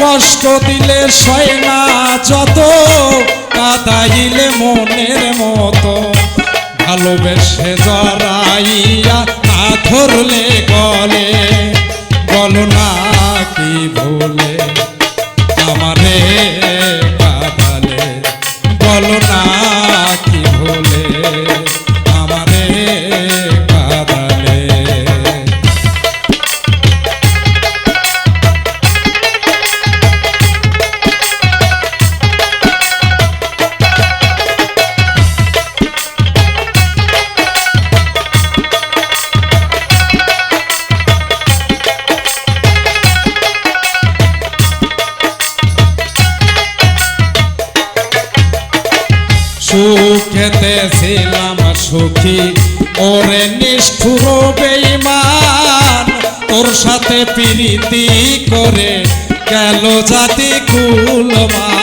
কষ্ট দিলে সয় না যত, কাদাইলে মনের মতো। ভালোবেসে জড়াইয়া না ধরলে গলে। বল না কি ভুলে আমারে কাদালে বলো সুখেতে ছিলাম সুখী। ওরে নিষ্ঠুর বেইমান তোর সাথে প্রীতি করে গেল জাতি কুলমান